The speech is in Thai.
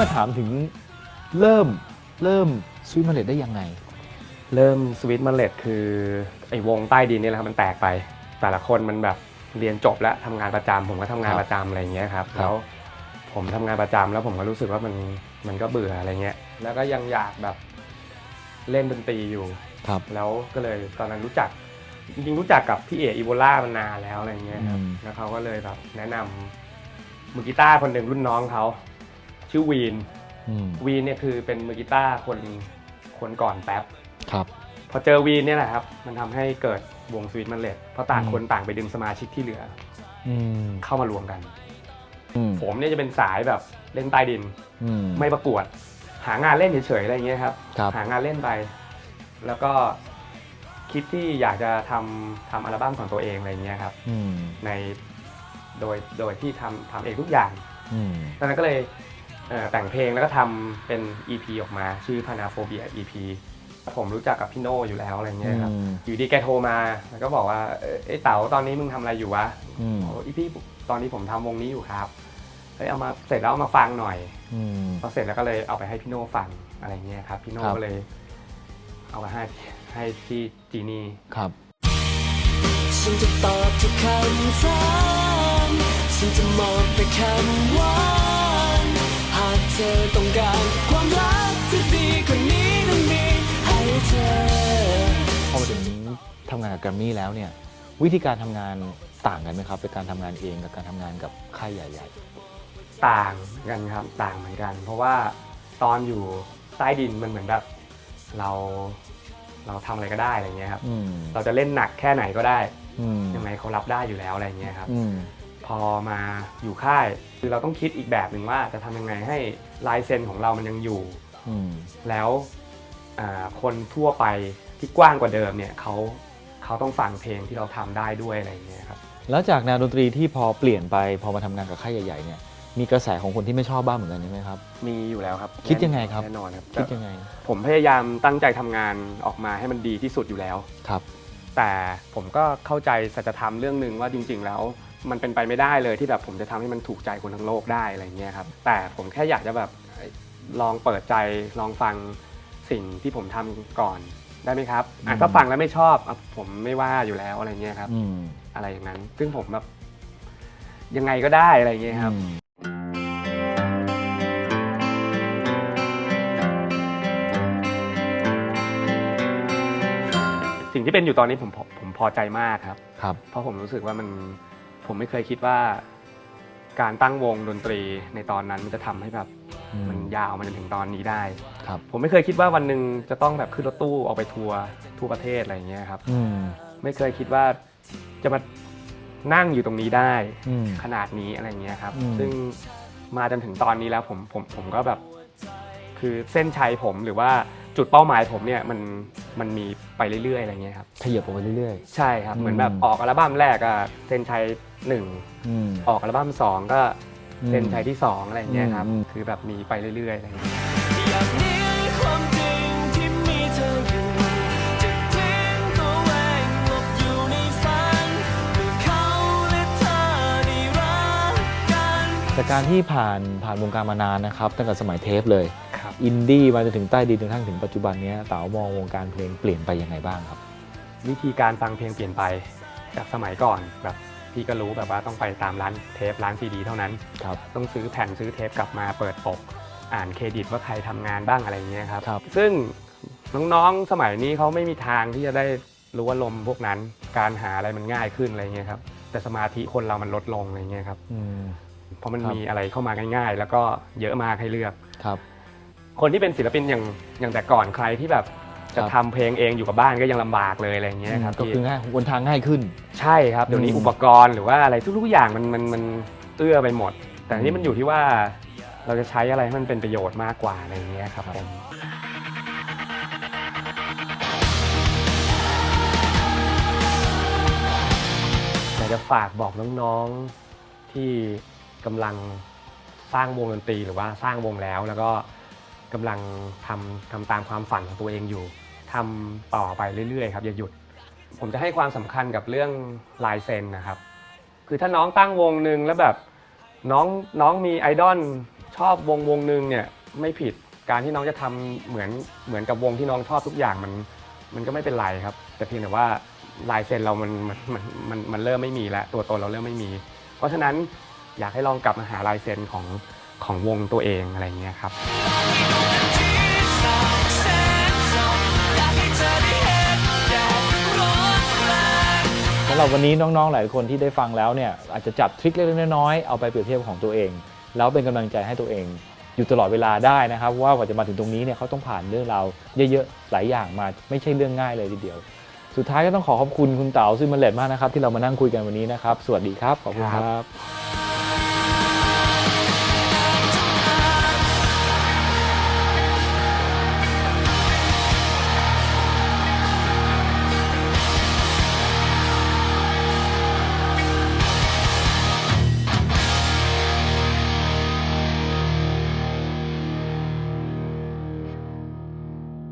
มาถามถึงเริ่มเริ่มสวิตมาเลตได้ยังไง เริ่มสวิตมาเลตคือไอ้วงใต้ดินนี่แหละครับมันแตกไป แต่ละคนมันแบบเรียนจบแล้วทำงานประจำผมก็ทำงานครับประจำอะไรอย่างเงี้ยครับครับ แล้วผมทำงานประจำแล้วผมก็รู้สึกว่ามันมันก็เบื่ออะไรเงี้ย แล้วก็ยังอยากแบบเล่นดนตรีอยู่ ครับ แล้วก็เลยตอนนั้นรู้จักจริงๆรู้จักกับพี่เอกอีโบล่ามานานแล้วอะไรเงี้ยครับอืม แล้วเขาก็เลยแบบแนะนำมือกีตาร์คนหนึ่งรุ่นน้องเขา ชื่อวีนอืมวีนเนี่ยคือเป็นมือกีตาร์คนคนก่อนแป๊บ ครับ พอเจอวีนเนี่ยแหละครับ มันทำให้เกิดวงสวิตมันเลตเพราะต่างอืม คนต่างไปดึงสมาชิกที่เหลืออืมเข้ามารวมกัน อืมผมเนี่ยจะเป็นสายแบบเล่นใต้ดิน อืม ไม่ประกวด หางานเล่นเฉยๆอะไรอย่างเงี้ยครับ ครับ หางานเล่นไป แล้วก็คิดที่อยากจะทำทำอัลบั้มของตัวเองอะไรอย่างเงี้ยครับ อืมในโดยโดยที่ทำทำเองทุกอย่างอืม ตอนนั้นก็เลยเอ่อ แต่งเพลงแล้วก็ทำเป็น EP ออกมา ชื่อ Panaphobia EP ผมรู้จักกับพี่โน่อยู่แล้วอะไรเงี้ยครับอืมอยู่ดีแกโทรมา แล้วก็บอกว่าเอ้ยเอ้ยเต๋าตอนนี้มึงทำอะไรอยู่วะอืมโอ้ยพี่ตอนนี้ผมทำวงนี้อยู่ครับเฮ้ยเอามาเสร็จแล้วเอามาฟังหน่อยอืมพอเสร็จแล้วก็เลยเอาไปให้พี่โน่ฟังอะไรเงี้ยครับพี่โน่ครับก็เลย เอาไปให้ให้ที่จีนี่ครับฉันจะตอบทุกคำถามฉันจะมอบแต่คำหวานหากเธอต้องการความรักที่ดีกว่านี้นั้นมีให้เธอ พอมาถึงทำงานกับแกรมมี่แล้วเนี่ยวิธีการทำงานต่างกันไหมครับเป็นการทำงานเองกับการทำงานกับค่ายใหญ่ ต่างกันครับต่างเหมือนกัน เพราะว่าตอนอยู่ใต้ดินมันเหมือนแบบเราเราทำอะไรก็ได้อะไรเงี้ยครับ ๆ อืมเราจะเล่นหนักแค่ไหนก็ได้อืมยังไงเขารับได้อยู่แล้วอะไรเงี้ยครับ อืม พอมาอยู่ค่ายคือเราต้องคิดอีกแบบหนึ่งว่าจะทำยังไงให้ ลายเซ็นของเรามันยังอยู่ อืม แล้วอ่าคนทั่วไปที่กว้างกว่าเดิมเนี่ยเขาเขาต้องฟังเพลงที่เราทำได้ด้วยอะไรเงี้ยครับแล้วจากแนวดนตรีที่พอเปลี่ยนไปพอมาทำงานกับค่ายใหญ่ๆเนี่ยมีกระแสของคนที่ไม่ชอบบ้างเหมือนกันใช่ไหมครับ มีอยู่แล้วครับคิดยังไงครับ แน่นอนครับคิดยังไงผมพยายามตั้งใจทำงานออกมาให้มันดีที่สุดอยู่แล้ว ครับ แต่ผมก็เข้าใจสัจธรรมเรื่องหนึ่งว่าจริง ๆ แล้ว มันเป็นไปไม่ได้เลยที่แบบผมจะทำให้มันถูกใจคนทั้งโลกได้อะไรเงี้ยครับแต่ผมแค่อยากจะแบบเอ้ยลองเปิดใจลองฟังสิ่งที่ผมทำก่อนได้ไหมครับอะอืมถ้าฟังแล้วไม่ชอบอะผมไม่ว่าอยู่แล้วอะไรเงี้ยครับอืมอะไรอย่างนั้น ซึ่งผมแบบยังไงก็ได้อะไรเงี้ยครับอืมสิ่งที่เป็นอยู่ตอนนี้ผมผมผมพอใจมากครับครับ เพราะผมรู้สึกว่ามัน ผมไม่เคยคิดว่า การตั้งวงดนตรีในตอนนั้นมันจะทำให้แบบอืมมันยาวมาจนถึงตอนนี้ได้ ครับผมไม่เคยคิดว่าวันหนึ่งจะต้องแบบขึ้นรถตู้ออกไปทัวร์ทั่วประเทศอะไรอย่างเงี้ยครับ อืมไม่เคยคิดว่าจะมานั่งอยู่ตรงนี้ได้ อืม ขนาดนี้อะไรเงี้ยครับ อืม ซึ่งมาจนถึงตอนนี้แล้วผมผมผมก็แบบ คือเส้นชัยผมหรือว่าจุดเป้าหมายผมเนี่ยมันมันมีไปเรื่อยๆอะไรเงี้ยครับ ขยับออกไปเรื่อย ใช่ครับ เหมือนอืมแบบออกอัลบั้มแรกอะเส้นชัย หนึ่งๆอืม ออกอัลบั้มสองก็อืมเส้นชัยที่สองอะไรเงี้ยครับ อืม คือแบบมีไปเรื่อยๆอะไรเงี้ยอยากหนีความจริงที่มีเธออยู่ จะทิ้งตัวเองหลบอยู่ในฝันเมื่อเขาและเธอได้รักกันแต่การที่ผ่านผ่านวงการมานานนะครับตั้งแต่สมัยเทปเลย ครับ อินดี้มาจนถึงใต้ดินจนกระทั่งถึงปัจจุบันเนี้ยเต๋ามองวงการเพลงเปลี่ยนไปยังไงบ้างครับ วิธีการฟังเพลงเปลี่ยนไปจากสมัยก่อนแบบ พี่ก็รู้แบบว่าต้องไปตามร้านเทปร้านซีดีเท่านั้น ครับ ต้องซื้อแผ่นซื้อเทปกลับมาเปิดปก อ่านเครดิตว่าใครทำงานบ้างอะไรเงี้ยครับ ครับ ซึ่งน้องๆสมัยนี้เขาไม่มีทางที่จะได้รู้อารมณ์พวกนั้น การหาอะไรมันง่ายขึ้นอะไรเงี้ยครับ แต่สมาธิคนเรามันลดลงอะไรเงี้ยครับ อืม เพราะมันครับ มีอะไรเข้ามาง่าย ๆ แล้วก็เยอะมากให้เลือก ครับ คนที่เป็นศิลปินอย่างอย่างแต่ก่อนใครที่แบบ จะครับทำเพลงเองอยู่กับบ้านก็ยังลำบากเลยอะไรเงี้ยครับก็พี่ คือง่ายวนทางง่ายขึ้น ใช่ครับ เดี๋ยวนี้อืมอุปกรณ์หรือว่าอะไรทุกๆอย่างมันมันมันเอื้อไปหมด แต่ทีอืนี่มมันอยู่ที่ว่าเราจะใช้อะไรให้มันเป็นประโยชน์มากกว่าอะไรอย่างเงี้ยครับผมอยากจะฝากบอกน้องๆที่กำลังสร้างวงดนตรีหรือว่าสร้างวงแล้ว แล้วก็ กำลังทำทำตามความฝันของตัวเองอยู่ทำต่อไปเรื่อยๆครับอย่าหยุด ผมจะให้ความสำคัญกับเรื่องลายเซ็นนะครับ คือถ้าน้องตั้งวงหนึ่งแล้วแบบน้องน้องมีไอดอลชอบวงวงหนึ่งเนี่ยไม่ผิดการที่น้องจะทำเหมือนเหมือนกับวงที่น้องชอบทุกอย่างมันมันก็ไม่เป็นไรครับ แต่เพียงแต่ว่าลายเซ็นเรามันมันมันมันมันเริ่มไม่มีแล้วตัวตนเราเริ่มไม่มี เพราะฉะนั้นอยากให้ลองกลับมาหาลายเซ็นของ ของวงตัวเองอะไรเงี้ยครับสำหรับวันนี้น้องๆหลายคนที่ได้ฟังแล้วเนี่ยอาจจะจับทริคเล็กๆน้อยๆเอาไปเปรียบเทียบของตัวเอง แล้วเป็นกำลังใจให้ตัวเองอยู่ตลอดเวลาได้นะครับ ว่ากว่าจะมาถึงตรงนี้เนี่ยเขาต้องผ่านเรื่องราวเยอะๆหลายอย่างมาไม่ใช่เรื่องง่ายเลยทีเดียว สุดท้ายก็ต้องขอขอบคุณคุณเต๋าซิมาเลตมากนะครับ ที่เรามานั่งคุยกันวันนี้นะครับ สวัสดีครับขอบคุณครับ